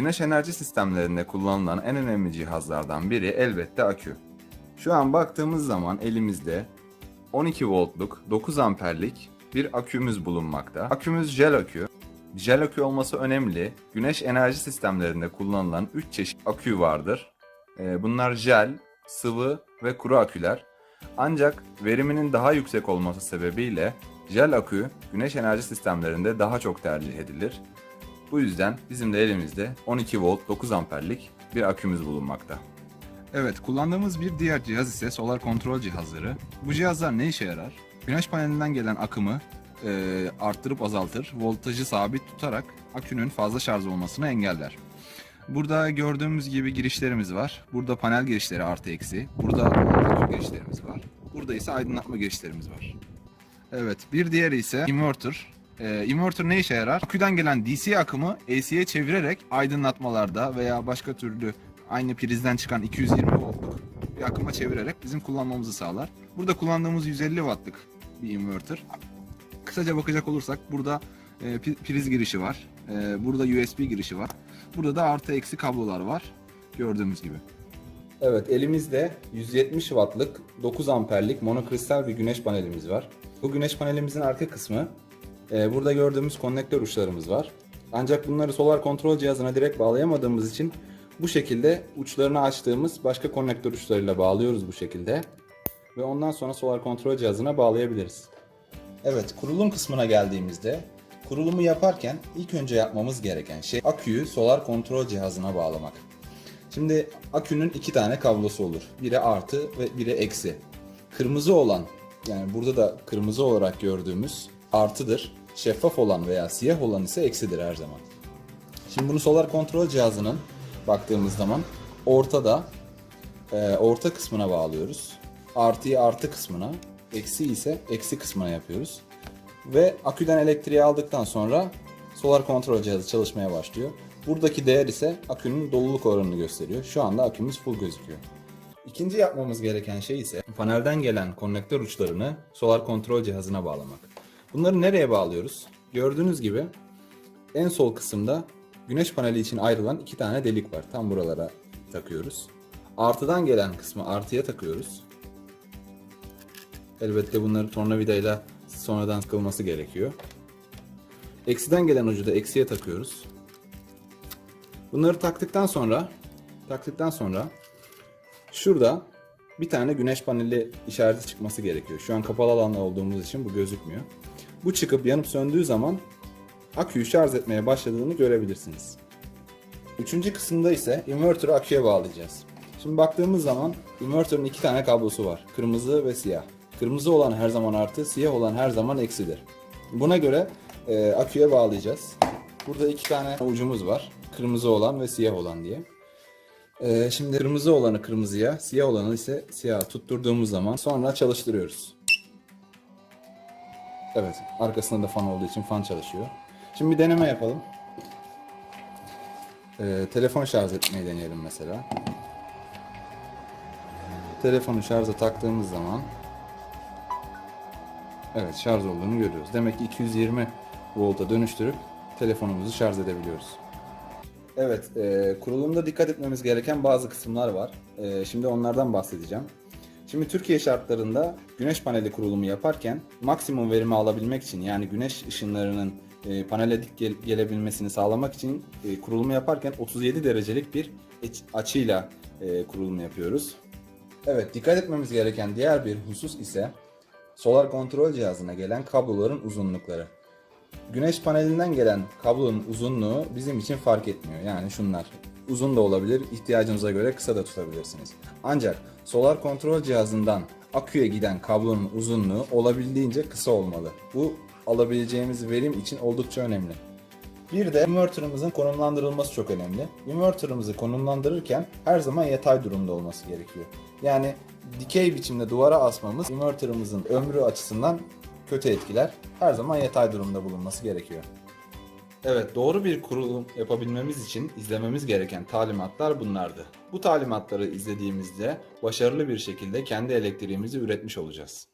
Güneş enerji sistemlerinde kullanılan en önemli cihazlardan biri elbette akü. Şu an baktığımız zaman elimizde 12 voltluk 9 amperlik bir akümüz bulunmakta. Akümüz jel akü. Jel akü olması önemli. Güneş enerji sistemlerinde kullanılan 3 çeşit akü vardır. Ee, Bunlar jel, sıvı ve kuru aküler. Ancak veriminin daha yüksek olması sebebiyle jel akü güneş enerji sistemlerinde daha çok tercih edilir. Bu yüzden bizim de elimizde 12 volt 9 amperlik bir akümüz bulunmakta. Evet, kullandığımız bir diğer cihaz ise solar kontrol cihazları. Bu cihazlar ne işe yarar? Güneş panelinden gelen akımı e, arttırıp azaltır, voltajı sabit tutarak akünün fazla şarj olmasını engeller. Burada gördüğümüz gibi girişlerimiz var. Burada panel girişleri artı eksi. Burada akü girişlerimiz var. Burada ise aydınlatma girişlerimiz var. Evet, bir diğeri ise inverter. Ee, inverter ne işe yarar? Aküden gelen DC akımı AC'ye çevirerek aydınlatmalarda veya başka türlü aynı prizden çıkan 220 voltluk bir akıma çevirerek bizim kullanmamızı sağlar. Burada kullandığımız 150 wattlık bir inverter. Kısaca bakacak olursak burada e, priz girişi var. E, burada USB girişi var. Burada da artı eksi kablolar var. Gördüğümüz gibi. Evet elimizde 170 wattlık 9 amperlik monokristal bir güneş panelimiz var. Bu güneş panelimizin arka kısmı e, burada gördüğümüz konnektör uçlarımız var. Ancak bunları solar kontrol cihazına direkt bağlayamadığımız için bu şekilde uçlarını açtığımız başka konnektör uçlarıyla bağlıyoruz bu şekilde. Ve ondan sonra solar kontrol cihazına bağlayabiliriz. Evet, kurulum kısmına geldiğimizde kurulumu yaparken ilk önce yapmamız gereken şey aküyü solar kontrol cihazına bağlamak. Şimdi akünün iki tane kablosu olur. Biri artı ve biri eksi. Kırmızı olan yani burada da kırmızı olarak gördüğümüz artıdır. Şeffaf olan veya siyah olan ise eksidir her zaman. Şimdi bunu solar kontrol cihazının baktığımız zaman ortada e, orta kısmına bağlıyoruz. Artıyı artı kısmına, eksi ise eksi kısmına yapıyoruz. Ve aküden elektriği aldıktan sonra solar kontrol cihazı çalışmaya başlıyor. Buradaki değer ise akünün doluluk oranını gösteriyor. Şu anda akümüz full gözüküyor. İkinci yapmamız gereken şey ise panelden gelen konnektör uçlarını solar kontrol cihazına bağlamak. Bunları nereye bağlıyoruz? Gördüğünüz gibi en sol kısımda güneş paneli için ayrılan iki tane delik var. Tam buralara takıyoruz. Artıdan gelen kısmı artıya takıyoruz. Elbette bunları tornavidayla sonradan sıkılması gerekiyor. Eksiden gelen ucu da eksiye takıyoruz. Bunları taktıktan sonra taktıktan sonra şurada bir tane güneş paneli işareti çıkması gerekiyor. Şu an kapalı alanda olduğumuz için bu gözükmüyor. Bu çıkıp yanıp söndüğü zaman aküyü şarj etmeye başladığını görebilirsiniz. Üçüncü kısımda ise inverter'ı aküye bağlayacağız. Şimdi baktığımız zaman inverter'ın iki tane kablosu var. Kırmızı ve siyah. Kırmızı olan her zaman artı, siyah olan her zaman eksidir. Buna göre e, aküye bağlayacağız. Burada iki tane ucumuz var. Kırmızı olan ve siyah olan diye. E, şimdi kırmızı olanı kırmızıya, siyah olanı ise siyaha tutturduğumuz zaman sonra çalıştırıyoruz. Evet, arkasında da fan olduğu için fan çalışıyor. Şimdi bir deneme yapalım. E, telefon şarj etmeyi deneyelim mesela. Telefonu şarja taktığımız zaman Evet şarj olduğunu görüyoruz. Demek ki 220 volta dönüştürüp telefonumuzu şarj edebiliyoruz. Evet, e, kurulumda dikkat etmemiz gereken bazı kısımlar var. E, şimdi onlardan bahsedeceğim. Şimdi Türkiye şartlarında güneş paneli kurulumu yaparken maksimum verimi alabilmek için yani güneş ışınlarının e, panele dik gel- gelebilmesini sağlamak için e, kurulumu yaparken 37 derecelik bir açıyla e, kurulumu yapıyoruz. Evet, dikkat etmemiz gereken diğer bir husus ise solar kontrol cihazına gelen kabloların uzunlukları. Güneş panelinden gelen kablonun uzunluğu bizim için fark etmiyor. Yani şunlar. Uzun da olabilir, ihtiyacınıza göre kısa da tutabilirsiniz. Ancak solar kontrol cihazından aküye giden kablonun uzunluğu olabildiğince kısa olmalı. Bu alabileceğimiz verim için oldukça önemli. Bir de inverter'ımızın konumlandırılması çok önemli. Inverter'ımızı konumlandırırken her zaman yatay durumda olması gerekiyor. Yani dikey biçimde duvara asmamız inverter'ımızın ömrü açısından kötü etkiler. Her zaman yatay durumda bulunması gerekiyor. Evet, doğru bir kurulum yapabilmemiz için izlememiz gereken talimatlar bunlardı. Bu talimatları izlediğimizde başarılı bir şekilde kendi elektriğimizi üretmiş olacağız.